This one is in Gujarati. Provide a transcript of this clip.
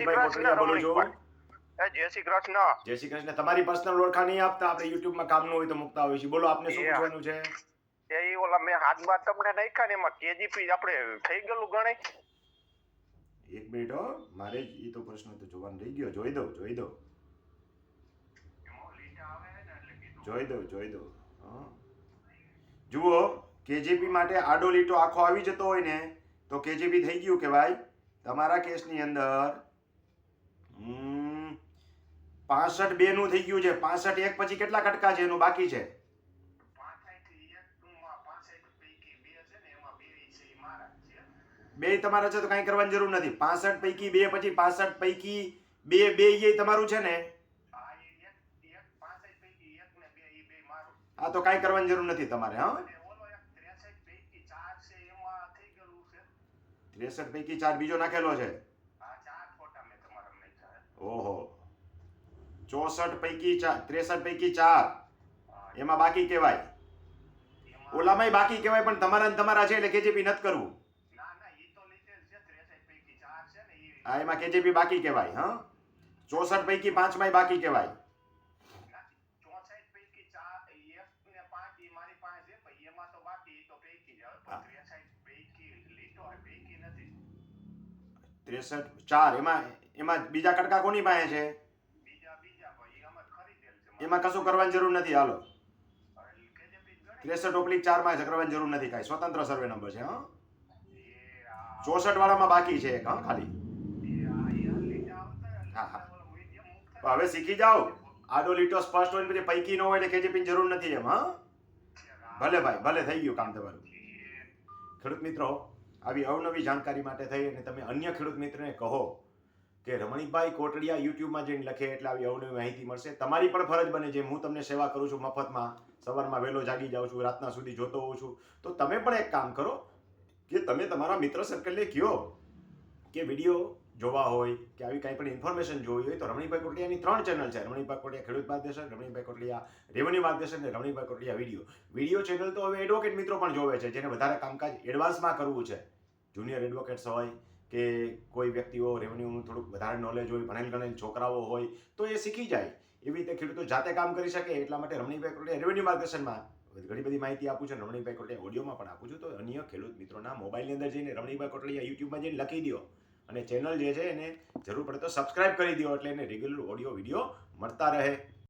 રમણીકભાઈ કોટડિયા બોલું છું જય શ્રી કૃષ્ણ. જય શ્રી કૃષ્ણ. તમારી પર્સનલ ઓળખાણ નહીં આપતા આપણે યુટ્યુબમાં કામનું હોય તો મૂકતા હોય છે બોલો આપને શું પૂછવાનું છે? એ ઓલા મેં હાથ તમને નાખ્યા ને એમાં કેજીપી આપણે થઈ ગયેલું ગણાય. એક મિનિટ હો. મારે એ તો પ્રશ્ન તો જોવાનું રહી ગયો. જોઈ દઉં જોઈ દઉં. જોઈ દઉં જોઈ દઉં. જુઓ કેજીપી માટે આડો લીટો આખો આવી જતો હોય ને તો કેજીપી થઈ ગયું કે ભાઈ? તમારા કેસની અંદર પાસઠ બે નું થઈ ગયું છે. પાસઠ એક પછી કેટલા કટકા છે? એનું બાકી છે? બે તમારા છે તો કાંઈ કરવાની જરૂર નથી. પાસઠ પૈકી બે પછી પાસઠ પૈકી બે બે એ તમારું છે ને? આ તો કાંઈ કરવાની જરૂર નથી તમારે, હા? ત્રેસઠ પૈકી ચાર બીજો નાખેલો છે. ઓહો. ચોસઠ પૈકી ચાર ત્રેસઠ પૈકી ચાર. એમાં બાકી કહેવાય. ઓલામાંય બાકી કહેવાય, પણ તમારા તમારા છે એટલે કેજીપી નથી કરવું. હા, એમાં કેજીપી બાકી કહેવાય, હા? ચોસઠ પૈકી પાંચમાંય બાકી કહેવાય. ત્રેસઠ, ચાર, એમાં એમાં બીજા કટકા કોની પાસે છે? એમાં કશું કરવાની જરૂર નથી હાલો. ત્રેસઠ ઓબ્લિક ચારમાં કરવાની જરૂર નથી કાંઈ. સ્વતંત્ર સર્વે નંબર છે હા. ચોસઠ વાળામાં બાકી છે એક હા ખાલી. હા, હા. હવે શીખી જાઓ. આડો લીટો સ્પષ્ટ હોય પછી પૈકી ન હોય એટલે કેજીપી જરૂર નથી એમ હા. ભલે ભાઈ ભલે થઈ ગયું કામ તમારું. ખેડૂત મિત્રો આવી અવનવી જાણકારી માટે થઈ અને તમે અન્ય ખેડૂત મિત્રને કહો. કે રમણીભાઈ કોટડિયા યુટ્યુબમાં જઈને લખે એટલે આવી અવનવી માહિતી મળશે. તમારી પણ ફરજ બને જેમ હું તમને સેવા કરું છું મફતમાં. સવારમાં વહેલો જાગી જાઉં છું, રાતના સુધી જોતો હોઉં છું. તો તમે પણ એક કામ કરો કે તમે તમારા મિત્ર સર્કલને કહો કે વીડિયો જોવા હોય, કે આવી કાંઈ પણ ઇન્ફોર્મેશન જોવી હોય તો રમણીભાઈ કોટડિયાની ત્રણ ચેનલ છે. રમણીભાઈ કોટડિયા ખેડૂત માર્ગદર્શન રમણીભાઈ કોટડિયા રેવન્યુ માર્ગદર્શન અને Ramanibhai Kotadiya video. Video channel તો હવે એડવોકેટ મિત્રો પણ જોવે છે, જેને વધારે કામકાજ એડવાન્સમાં કરવું છે. જુનિયર એડવોકેટ્સ હોય કે કોઈ વ્યક્તિઓ રેવન્યુનું થોડુંક વધારે નોલેજ હોય, ભણેલ ગણેલ છોકરાઓ હોય, તો એ શીખી જાય. એવી રીતે ખેડૂતો જાતે કામ કરી શકે, એટલા માટે રમણીભાઈ કોટડિયા રેવન્યુ માર્ગદર્શનમાં ઘણી બધી માહિતી આપું છું રમણીભાઈ કોટડિયા ઓડિયોમાં પણ આપું છું. તો અન્ય ખેડૂત મિત્રોના મોબાઈલની અંદર જઈને રમણીભાઈ કોટલિયા યુટ્યુબમાં જઈને લખી દો. અને ચેનલ જે છે એને જરૂર પડે તો સબસ્ક્રાઇબ કરી દો, એટલે એને રેગ્યુલર ઓડિયો વીડિયો મળતા રહે.